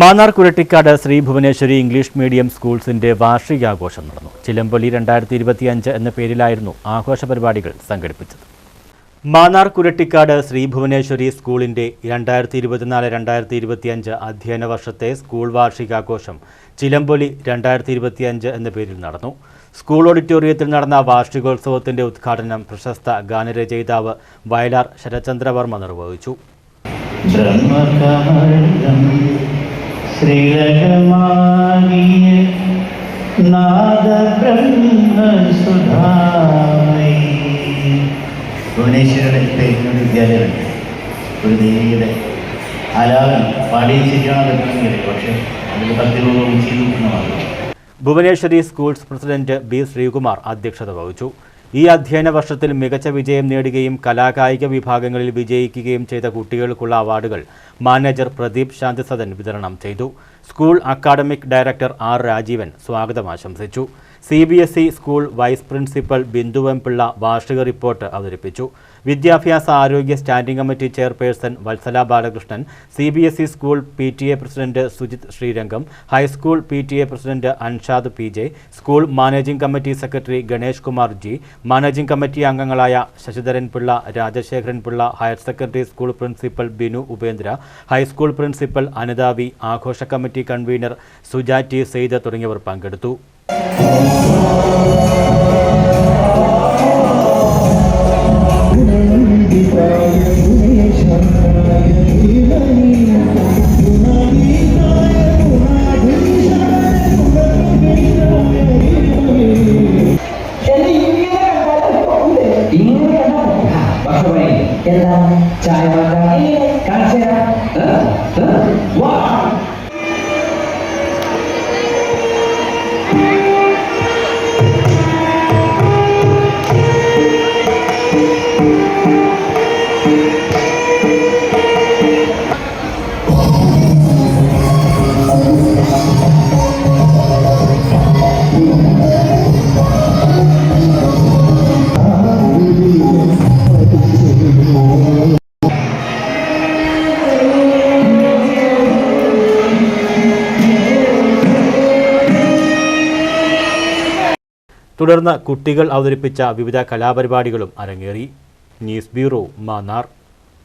Mannar Kurattikkad Shri Bhuvaneswari English medium സ്കൂൾസിന്റെ വാർഷികാഘോഷം നടന്നു. ചിലമ്പൊലി രണ്ടായിരത്തി ഇരുപത്തിയഞ്ച് എന്ന പേരിലായിരുന്നു ആഘോഷ പരിപാടികൾ സംഘടിപ്പിച്ചത്. മാന്നാർ കുരട്ടിക്കാട് ശ്രീ ഭുവനേശ്വരി സ്കൂളിന്റെ രണ്ടായിരത്തി ഇരുപത്തിനാല് രണ്ടായിരത്തി ഇരുപത്തിയഞ്ച് അധ്യയന വർഷത്തെ സ്കൂൾ വാർഷികാഘോഷം ചിലമ്പൊലി രണ്ടായിരത്തി ഇരുപത്തിയഞ്ച് എന്ന പേരിൽ നടന്നു. സ്കൂൾ ഓഡിറ്റോറിയത്തിൽ നടന്ന വാർഷികോത്സവത്തിന്റെ ഉദ്ഘാടനം പ്രശസ്ത ഗാനരചയിതാവ് വയലാർ ശരചന്ദ്രവർമ്മ നിർവഹിച്ചു. ബ്രഹ്മകമലം ശ്രീലകമാനിയ നാദബ്രഹ്മസുധാമയി ഭുവനേശ്വരുടെ പേരിനൊരു വിദ്യാലയമുണ്ട്. ഒരു ദേവിയുടെ ആലാപനം പാടിയിരിക്കുകയാണ് പറ്റുമെങ്കിൽ പക്ഷേ അതിൽ ഭക്തിപൂർവം ചെയ്തിരിക്കുന്നതാണ് Bhuvaneswari schools president B Sreekumar അധ്യക്ഷത വഹിച്ചു. ഈ അധ്യയന വർഷത്തിൽ മികച്ച വിജയം നേടുകയും കലാകായിക വിഭാഗങ്ങളിൽ വിജയിക്കുകയും ചെയ്ത കുട്ടികൾക്കുള്ള അവാർഡുകൾ മാനേജർ പ്രദീപ് ശാന്തിസദൻ വിതരണം ചെയ്തു. School academic director R Rajeevan സ്വാഗതം ആശംസിച്ചു. C B S E school vice principal Bindu M വാർഷിക റിപ്പോർട്ട് അവതരിപ്പിച്ചു. വിദ്യാഭ്യാസ ആരോഗ്യ standing committee chairperson Vatsala Balakrishnan C B S E school P T A president Sujith Sreerangam high school P T A president Anshad P J school managing committee secretary Ganesh Kumar G managing committee അംഗങ്ങളായ Sasidharan Pillai Rajasekharan Pillai higher secondary school principal Binu Upendra high school principal Anitha V ആഘോഷ committee convener Suja T Sayed തുടങ്ങിയവർ പങ്കെടുത്തു. Kita jangan cari makan, kasih തുടർന്ന് കുട്ടികൾ അവതരിപ്പിച്ച വിവിധ കലാപരിപാടികളും അരങ്ങേറി. News bureau Mannar.